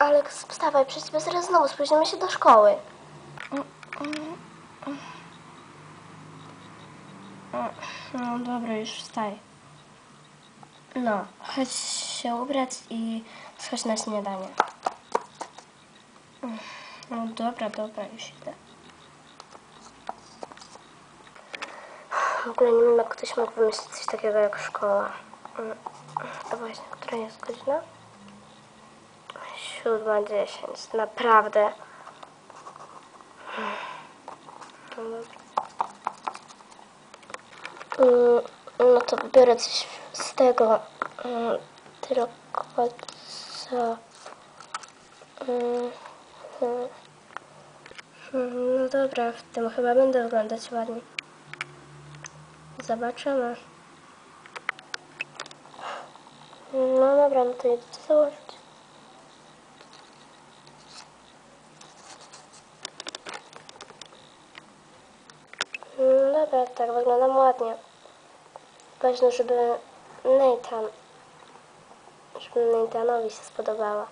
Aleks, wstawaj, przecież zaraz znowu spóźnimy się do szkoły. No dobra, już wstaj. No, chodź się ubrać i schodź na śniadanie. No dobra, dobra, już idę. W ogóle nie wiem, jak ktoś mógł wymyślić coś takiego jak szkoła. A właśnie, która jest godzina? Siódma dziesięć, naprawdę. No. Mm, No to biorę coś z tego mm, tyrokoca. Mm, mm. Mm, No dobra, w tym chyba będę wyglądać ładnie. Zobaczymy. No dobra, no to to założyć. Dobra, tak wyglądam ładnie. Ważne, żeby Nathan, żeby Nathanowi się spodobała.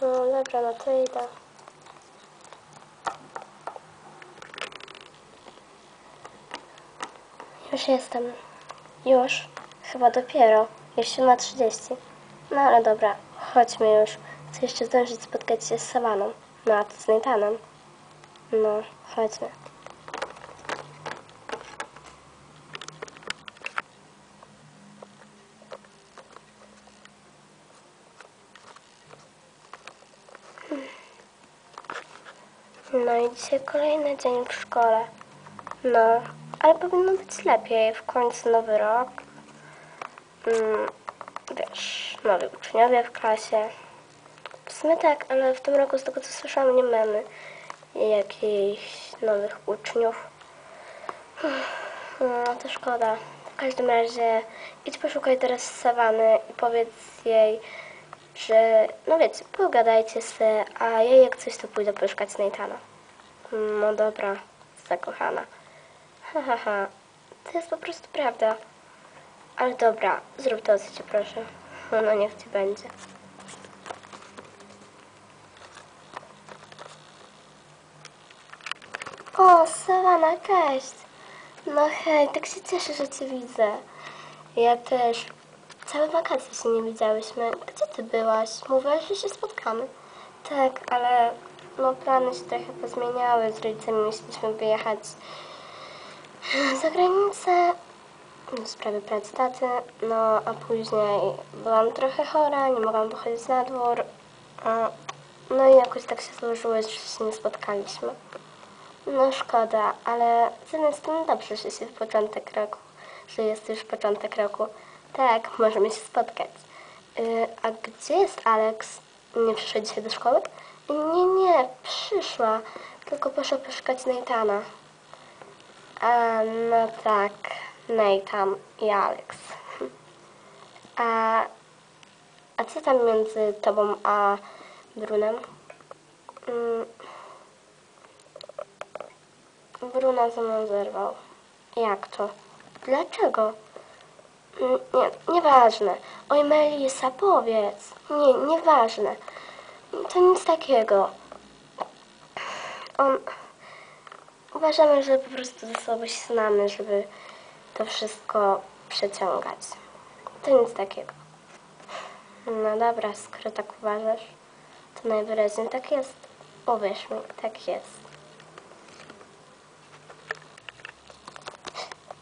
No dobra, no to idę. Już jestem. Już? Chyba dopiero. Już 7.30. No ale dobra, chodźmy już. Chcę jeszcze zdążyć spotkać się z Savaną. No a ty z Nathanem. No, chodźmy. No i dzisiaj kolejny dzień w szkole. No, ale powinno być lepiej. W końcu nowy rok. Mm, wiesz, nowi uczniowie w klasie. W sumie tak, ale w tym roku z tego co słyszałam nie mamy jakichś nowych uczniów. No to szkoda. W każdym razie idź poszukaj teraz Sawany i powiedz jej, że no wiecie, pogadajcie se, a ja jak coś to pójdę poszukać Nathana. No dobra, zakochana. Ha, ha, ha. To jest po prostu prawda. Ale dobra, zrób to, co cię proszę. No niech ci będzie. O, Savana, cześć. No hej, tak się cieszę, że cię widzę. Ja też. Całe wakacje się nie widziałyśmy. Gdzie ty byłaś? Mówiłaś, że się spotkamy. Tak, ale no plany się trochę pozmieniały. Z rodzicami myśleliśmy wyjechać za granicę w sprawie pracy taty, no a później byłam trochę chora, nie mogłam wychodzić na dwór. No i jakoś tak się złożyło, że się nie spotkaliśmy. No szkoda, ale z jednej strony dobrze, że w początek roku, że jest już początek roku. Tak, możemy się spotkać. Yy, a gdzie jest Alex? Nie przyszła dzisiaj do szkoły? Nie, nie, przyszła, tylko poszła poszukać Nathana. A, no tak, Nathan i Alex. A, a co tam między tobą a Brunem? Mm, Bruna ze mną zerwał. Jak to? Dlaczego? Mm, Nie, nieważne. Oj, Melisa, powiedz. Nie, nieważne. To nic takiego. On... Uważamy, że po prostu ze sobą się znamy, żeby to wszystko przeciągać. To nic takiego. No dobra, skoro tak uważasz, to najwyraźniej tak jest. Uwierz mi, tak jest.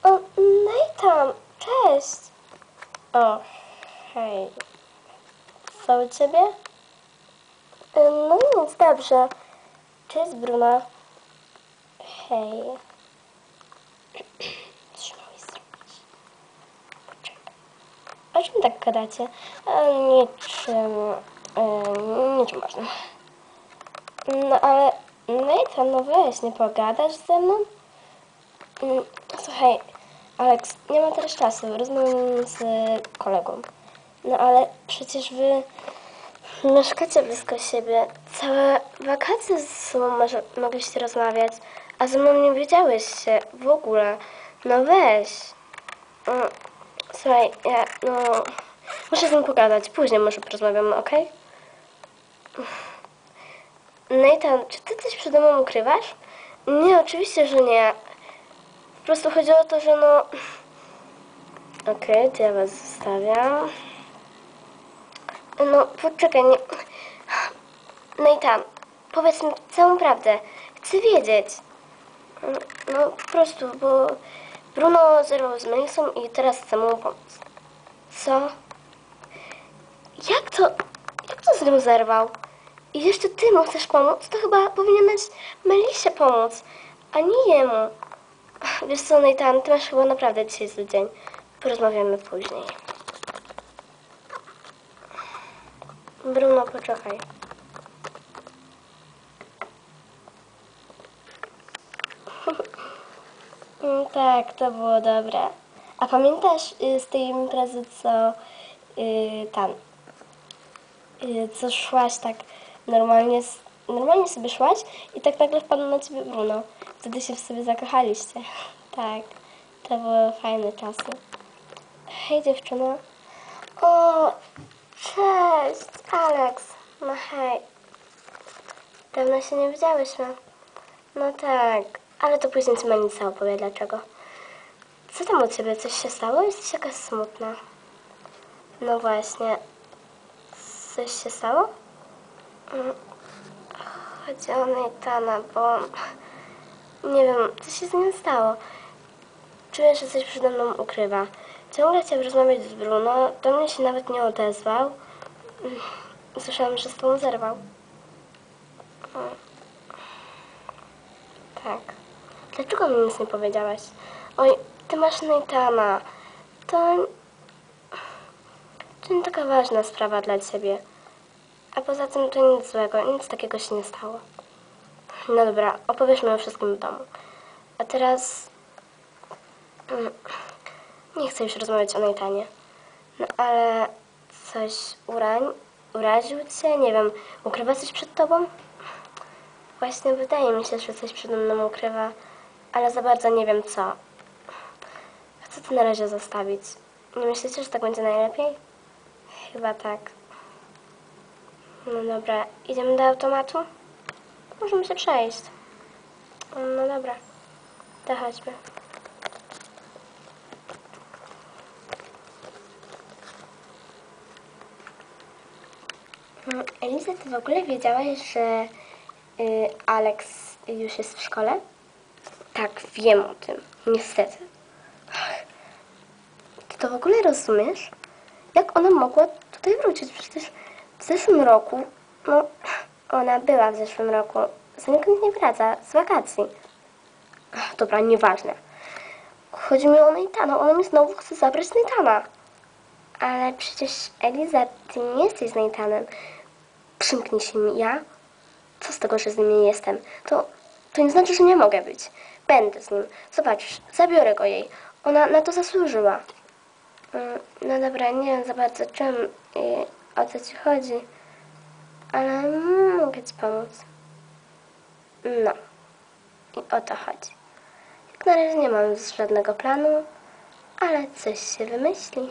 O, Nathan, cześć! O, hej. Co u ciebie? E, No nic, dobrze. Cześć, Bruna. Hej. Co miałeś zrobić? Poczekaj. O czym tak gadacie? E, Niczym... E, niczym ważnym. No ale... Nathan, no weź, nie pogadasz ze mną? Mm, Słuchaj, Alex, nie mam teraz czasu, rozmawiam z kolegą. No ale przecież wy mieszkacie blisko siebie. Całe wakacje ze sobą może, mogliście rozmawiać, a ze mną nie wiedziałeś się w ogóle. No weź. Mm, Słuchaj, ja, no... Muszę z nim pogadać, później może porozmawiamy, okej? Nathan, czy ty coś przed domem ukrywasz? Nie, oczywiście, że nie. Po prostu chodzi o to, że no... Okej, to ja was zostawiam. No, poczekaj, nie... Nathan, powiedz mi całą prawdę. Chcę wiedzieć. No, po prostu, bo Bruno zerwał z Melissą i teraz chcę mu pomóc. Co? Jak to, jak to z nią zerwał? I jeszcze ty mu chcesz pomóc? To chyba powinieneś Melissie pomóc, a nie jemu. Wiesz co, Nathan, ty masz chyba naprawdę dzisiaj zły dzień. Porozmawiamy później. Bruno, poczekaj. Mm, Tak, to było dobre. A pamiętasz y, z tej imprezy, co y, tam, y, co szłaś tak normalnie, normalnie sobie szłaś i tak nagle wpadł na ciebie Bruno. Wtedy się w sobie zakochaliście. Tak, to były fajne czasy. Hej dziewczyno. O, cześć, Alex. No hej. Dawno się nie widziałyśmy. No tak, ale to później ci Manica opowie dlaczego. Co tam u ciebie? Coś się stało? Jesteś jakaś smutna. No właśnie. Coś się stało? Mm, Chodzi o Nathana, bo... Nie wiem, co się z nim stało. Czuję, że coś przede mną ukrywa. Ciągle chciał rozmawiać z Bruno, do mnie się nawet nie odezwał. Słyszałam, że z tobą zerwał. Tak. Dlaczego mi nic nie powiedziałaś? Oj, ty masz Nathana. To... To nie taka ważna sprawa dla ciebie. A poza tym to nic złego, nic takiego się nie stało. No dobra, opowiesz mi o wszystkim w domu. A teraz... Nie chcę już rozmawiać o Nathanie. No ale coś urań... uraził cię? Nie wiem, ukrywa coś przed tobą? Właśnie wydaje mi się, że coś przede mną ukrywa, ale za bardzo nie wiem co. Chcę to na razie zostawić. Nie myślicie, że tak będzie najlepiej? Chyba tak. No dobra, idziemy do automatu? Możemy się przejść. No dobra, to chodźmy. Eliza, ty w ogóle wiedziałaś, że y, Alex już jest w szkole? Tak, wiem o tym. Niestety. Ty to w ogóle rozumiesz? Jak ona mogła tutaj wrócić? Przecież w zeszłym roku, no, ona była w zeszłym roku. Znikąd nie wraca, z wakacji. Dobra, nieważne. Chodzi mi o Neitana. Ona mi znowu chce zabrać Neitana. Ale przecież Eliza, ty nie jesteś z Neitanem. Przymknij się mi, ja? Co z tego, że z nim nie jestem? To, to nie znaczy, że nie mogę być. Będę z nim. Zobaczysz, zabiorę go jej. Ona na to zasłużyła. Mm, No dobra, nie wiem za bardzo czym i o co ci chodzi, ale mogę ci pomóc. No. I o to chodzi. Jak na razie nie mam żadnego planu, ale coś się wymyśli.